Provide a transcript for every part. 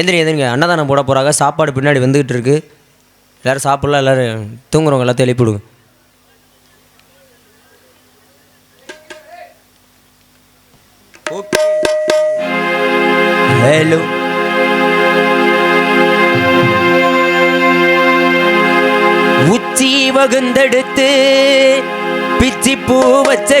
எந்திரி எந்திரிங்க. அன்னதானம் போட போகிறாங்க சாப்பாடு பின்னாடி வந்துக்கிட்டு இருக்கு. எல்லோரும் சாப்பிட்லாம் எல்லோரும் தூங்குறவங்க எல்லாத்தையும் எழுப்பிவிடுங்க ஹலோ. உச்சி வகுந்தெடுத்து பிச்சி பூ வச்ச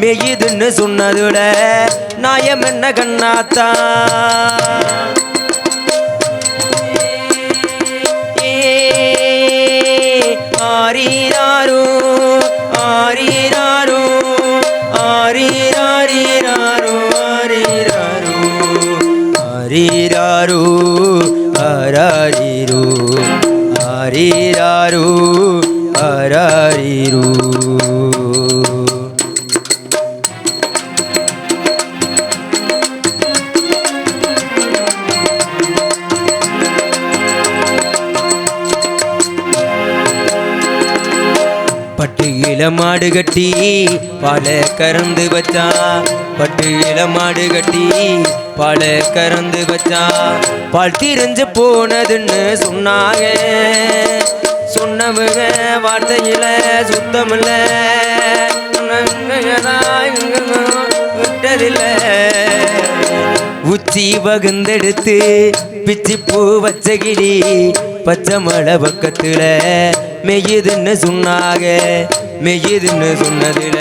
மெய்யுதுன்னு சொன்னதுட நாயம் என்ன கண்ணாத்தா? ஆரீராரோ ஆரீராரோ ஆரீராரீராரோ ஆரீராரோ ஆரீராரோ ஆராரீரோ ஆரீராரோ ஆராரீரோ பட்டு இளமாடு கட்டி பால கறந்து வச்சா பட்டு இளமாடு கட்டி பால கறந்து வச்சா. பால் திரிஞ்சு போனதுன்னு சொன்னாங்க. சொன்னவங்க வார்த்தையில சுத்தமில்ல. விட்டதில்லை. உச்சி வகுந்தெடுத்து பிச்சி பூ வச்ச கிளி பச்சை மலை பக்கத்துல மெய்யுதுன்னு சொன்னாக மெய்யுதுன்னு சொன்னதுல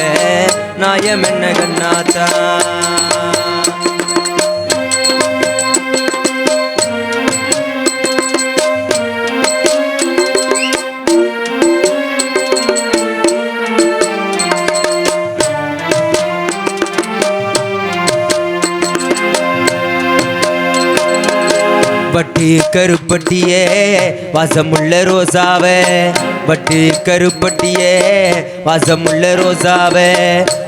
நாயம் என்ன கண்ணாத்தா? பட்டி கருப்பட்டியே வாசமுள்ள ரோசாவே. வட்டு கருப்பட்டியே வாசமுள்ள ரோசாவே.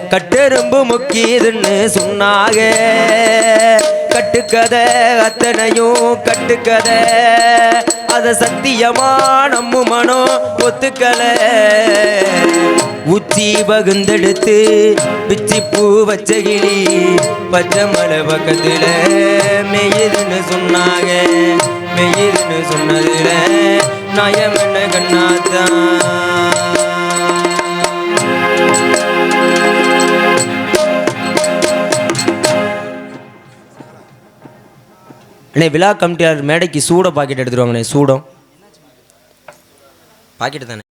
கட்டெரும்பு முக்கியதுன்னு சொன்னாக. கட்டுக்கதை அத்தனையும் கட்டுக்கதை. அத சத்தியமா நம்ம மனோ ஒத்துக்கல. உச்சி பகுந்தெடுத்து பிச்சி பூ வச்ச கிளி பச்சை மலை பக்கத்துல மெய்யுதுன்னு சொன்னாங்க மெய்யுதுன்னு சொன்னதுல நயம் என்ன அண்ணே விழா கமிட்டியார் மேடைக்கு சூட பாக்கெட் எடுத்துருவாங்கண்ணே சூடம். பாக்கெட்டு தானே?